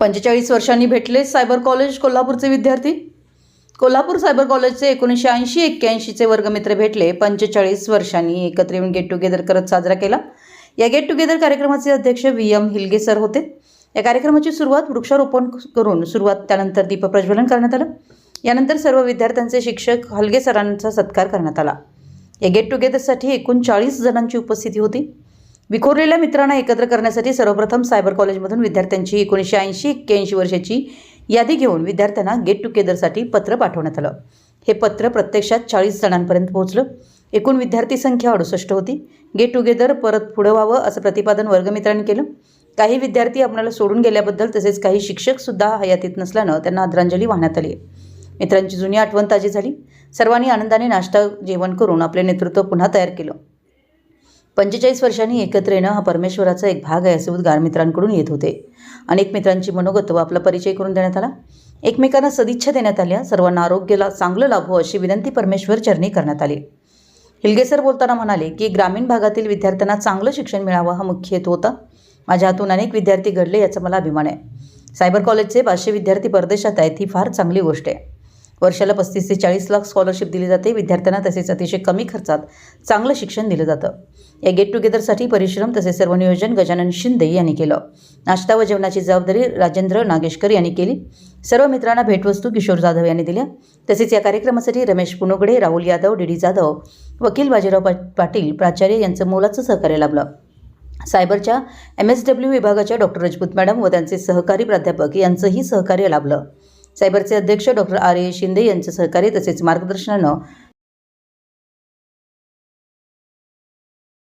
पंचेचाळीस वर्षांनी भेटले सायबर कॉलेज कोल्हापूरचे विद्यार्थी. कोल्हापूर सायबर कॉलेजचे एकोणीसशे ऐंशी एक्क्याऐंशीचे वर्गमित्र भेटले. पंचेचाळीस वर्षांनी एकत्र येऊन गेट टुगेदर करत साजरा केला. या गेट टुगेदर कार्यक्रमाचे अध्यक्ष व्ही. एम. हिलगे सर होते. या कार्यक्रमाची सुरुवात वृक्षारोपण करून सुरुवात त्यानंतर दीपप्रज्वलन करण्यात आलं. यानंतर सर्व विद्यार्थ्यांचे शिक्षक हलगे सरांचा सत्कार करण्यात आला. या गेट टुगेदरसाठी एकूण चाळीस जणांची उपस्थिती होती. विखुरलेल्या मित्रांना एकत्र करण्यासाठी सर्वप्रथम सायबर कॉलेजमधून विद्यार्थ्यांची एकोणीसशे ऐंशी एक्क्याऐंशी वर्षाची यादी घेऊन विद्यार्थ्यांना गेट टुगेदरसाठी पत्र पाठवण्यात आलं. हे पत्र प्रत्यक्षात चाळीस जणांपर्यंत पोहोचलं. एकूण विद्यार्थी संख्या अडुसष्ट होती. गेट टुगेदर परत पुढं व्हावं असं प्रतिपादन वर्गमित्रांनी केलं. काही विद्यार्थी आपल्याला सोडून गेल्याबद्दल तसेच काही शिक्षकसुद्धा हयातीत नसल्यानं त्यांना आदरांजली वाहण्यात आली. मित्रांची जुनी आठवण ताजी झाली. सर्वांनी आनंदाने नाश्ता जेवण करून आपले नेतृत्व पुन्हा तयार केलं. पंचेचाळीस वर्षांनी एकत्र येणं हा परमेश्वराचा एक भाग आहे असे उद्गार मित्रांकडून येत होते. अनेक मित्रांची मनोगत व आपला परिचय करून देण्यात आला. एकमेकांना सदिच्छा देण्यात आल्या. सर्वांना आरोग्याला चांगलं लाभो अशी विनंती परमेश्वर चरणी करण्यात आली. हिलगेसर बोलताना म्हणाले की ग्रामीण भागातील विद्यार्थ्यांना चांगलं शिक्षण मिळावं हा मुख्य हेतू होता. माझ्या हातून अनेक विद्यार्थी घडले याचा मला अभिमान आहे. सायबर कॉलेजचे पाचशे विद्यार्थी परदेशात आहेत ही फार चांगली गोष्ट आहे. वर्षाला पस्तीस ते चाळीस लाख स्कॉलरशिप दिली जाते. विद्यार्थ्यांना तसेच अतिशय कमी खर्चात चांगलं शिक्षण दिलं जातं. या गेट टुगेदरसाठी परिश्रम तसेच सर्व नियोजन गजानन शिंदे यांनी केलं. नाश्ता व जेवणाची जबाबदारी राजेंद्र नागेशकर यांनी केली. सर्व मित्रांना भेटवस्तू किशोर जाधव यांनी दिल्या. तसेच या कार्यक्रमासाठी रमेश पुनोगडे राहुल यादव डीडी जाधव वकील बाजीराव पाटील प्राचार्य यांचं मोलाचं सहकार्य लाभलं. सायबरच्या एम एस डब्ल्यू विभागाच्या डॉक्टर रजपूत मॅडम व त्यांचे सहकारी प्राध्यापक यांचंही सहकार्य लाभलं. सायबरचे अध्यक्ष डॉक्टर आर ए शिंदे यांचं सहकार्य तसेच मार्गदर्शनानं